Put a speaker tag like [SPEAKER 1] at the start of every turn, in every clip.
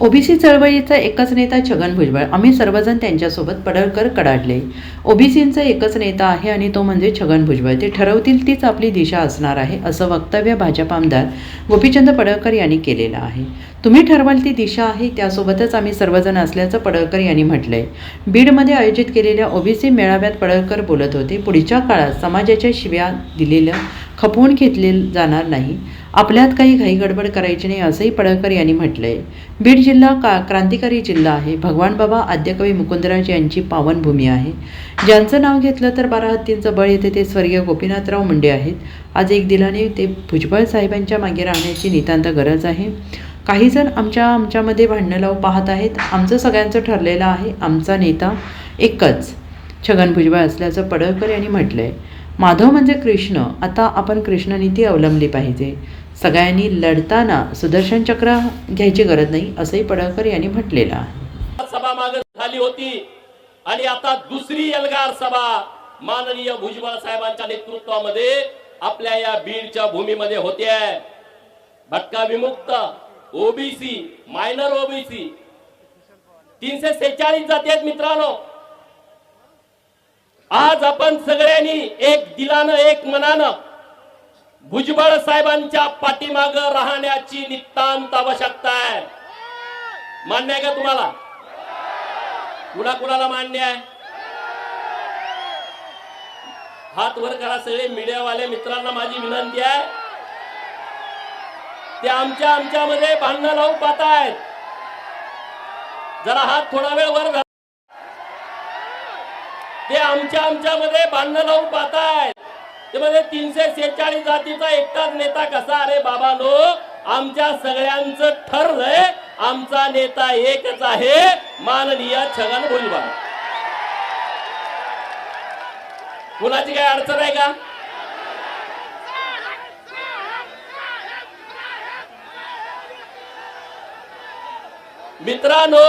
[SPEAKER 1] OBC चळवळीचा एकच नेता छगन भुजबळ. आम्ही सर्वजण त्यांच्यासोबत पडळकर कडाडले. ओबीसींचा एकच नेता आहे आणि तो म्हणजे छगन भुजबळ. ते ठरवतील तीच आपली दिशा असणार आहे असं वक्तव्य भाजप आमदार गोपीचंद पडळकर यांनी केलेलं आहे. तुम्ही ठरवाल ती दिशा आहे त्यासोबतच आम्ही सर्वजण असल्याचं पडळकर यांनी म्हटलंय. बीडमध्ये आयोजित केलेल्या ओबीसी मेळाव्यात पडळकर बोलत होते पुढच्या काळात समाजाच्या शिव्या दिलेलं खपवून घेतले जाणार नाही. आपल्यात काही घाई गडबड करायची नाही असंही पडळकर यांनी म्हटलंय. बीड जिल्हा का क्रांतिकारी जिल्हा आहे. भगवान बाबा आद्यकवी मुकुंदराज यांची पावनभूमी आहे. ज्यांचं नाव घेतलं तर बारा हत्तींचं बळ येते ते स्वर्गीय गोपीनाथराव मुंडे आहेत. आज एक दिलाने ते भुजबळ साहेबांच्या मागे राहण्याची नितांत गरज आहे. काही जण आमच्या आमच्यामध्ये भांडणं लावू पाहत आहेत. आमचं सगळ्यांचं ठरलेलं आहे. आमचा नेता एकच छगन भुजबळ असल्याचं पडळकर यांनी म्हटलं आहे माधव म्हणजे कृष्ण. आता आपण कृष्णनीती अवलंबली पाहिजे. सगळ्यांनी लढताना सुदर्शन चक्र घ्यायची गरज नाही असंही पडळकर यांनी म्हटलेलं आहे.
[SPEAKER 2] सभा मागे झाली होती आणि आता दुसरी एल्गार सभा माननीय भुजबळ साहेबांच्या नेतृत्वामध्ये आपल्या या बीडच्या भूमीमध्ये होते भटका विमुक्त ओबीसी मायनर ओबीसी तीनशे सेहेचाळीस जाती आहेत मित्रांनो. आज आपण सगळ्यांनी एक दिलानं एक मनानं भुजबळ साहेबांच्या पाठीमाग राहण्याची नितांत आवश्यकता आहे. मान्य आहे का तुम्हाला? कुणा कुणाला मान्य आहे? हात वर करा सगळे मीडियावाले मित्रांना माझी विनंती आहे. ते आमच्या आमच्यामध्ये भांडणं लावून पाहतायत. जरा हात थोडा वेळ वर ते आमच्या आमच्यामध्ये भांडणं लावून पाहतायत. ते म्हणजे तीनशे सेहेचाळीस जातीचा एकटाच नेता कसा? अरे बाबा नो. आमच्या सगळ्यांचं ठरलंय आमचा नेता एकच आहे. माननीय छगन भुजबळ. कुणाची काही अडचण आहे का? मित्रांनो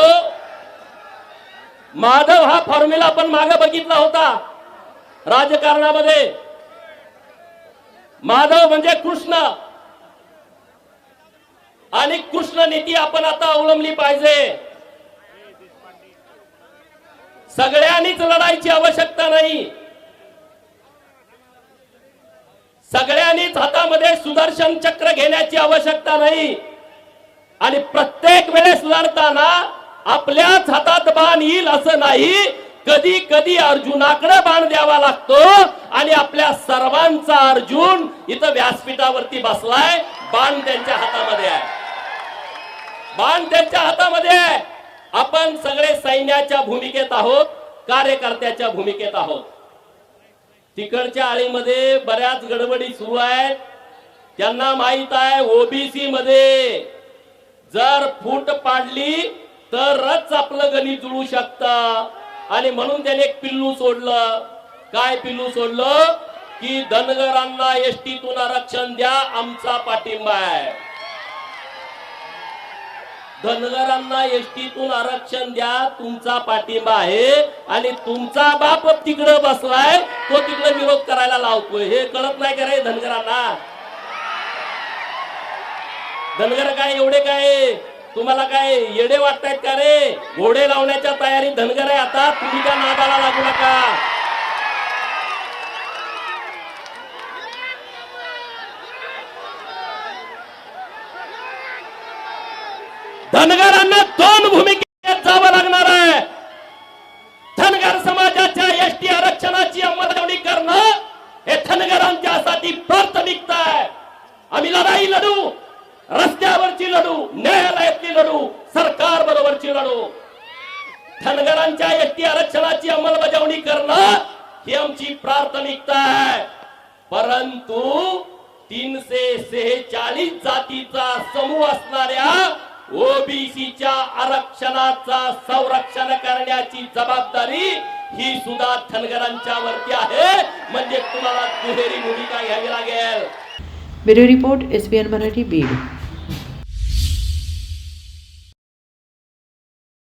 [SPEAKER 2] माधव हा फॉर्म्युला आपण मागे बघितला होता. राजकारणामध्ये माधव म्हणजे कृष्ण. आणि कृष्ण नीती आपण आता अवलंबली पाहिजे. सगळ्यांनीच लढायची आवश्यकता नाही. सगळ्यांनीच हातामध्ये सुदर्शन चक्र घेण्याची आवश्यकता नाही. आणि प्रत्येक वेळेस लढताना आपल्याच हातात बाण येईल असं नाही. कधी कधी अर्जुनाकडे बाण द्यावा लागतो आणि आपल्या सर्वांचा अर्जुन इथं व्यासपीठावरती बसलाय. बाण त्यांच्या हातामध्ये आहे. बाण त्यांच्या हातामध्ये आहे. आपण सगळे सैन्याच्या भूमिकेत आहोत कार्यकर्त्याच्या भूमिकेत आहोत. तिकडच्या आळीमध्ये बऱ्याच गडबडी सुरू आहेत. त्यांना माहीत आहे ओबीसी मध्ये जर फूट पाडली तरच आपलं गणित जुळू शकतं. आणि म्हणून त्याने एक पिल्लू सोडलं. काय पिल्लू सोडलं? की धनगरांना एसटीतून आरक्षण द्या आमचा पाठिंबा आहे. धनगरांना एसटीतून आरक्षण द्या तुमचा पाठिंबा आहे. आणि तुमचा बाप तिकडं बसलाय तो तिकडे विरोध करायला लावतोय. हे कळत नाही का रे धनगरांना? धनगर काय एवढे काय? तुम्हाला काय येडे वाटतायत का रे? घोडे लावण्याच्या तयारी धनगर आहे आता. तुम्ही त्या नादाला लागू नका. धनगरांना दोन भूमिकेत जावं लागणार आहे. धनगर समाजाच्या एसटी आरक्षणाची अंमलबजावणी करणं हे धनगरांच्यासाठी प्राथमिकता आहे. आम्ही लढाई लढू. रस्त्यावरची लढू न्यायालयातली लढू सरकार बरोबरची लढू. धनगरांच्या एसटी आरक्षणाची अंमलबजावणी करणं ही आमची प्राथमिकता आहे. परंतु तीनशे सेहेचाळीस जातीचा समूह असणाऱ्या ओबीसीच्या आरक्षणाचा संरक्षण करण्याची जबाबदारी ही सुद्धा धनगरांच्या वरती आहे. म्हणजे तुम्हाला दुहेरी भूमिका घ्यावी लागेल.
[SPEAKER 1] Bureau report S B N Marathi Beed.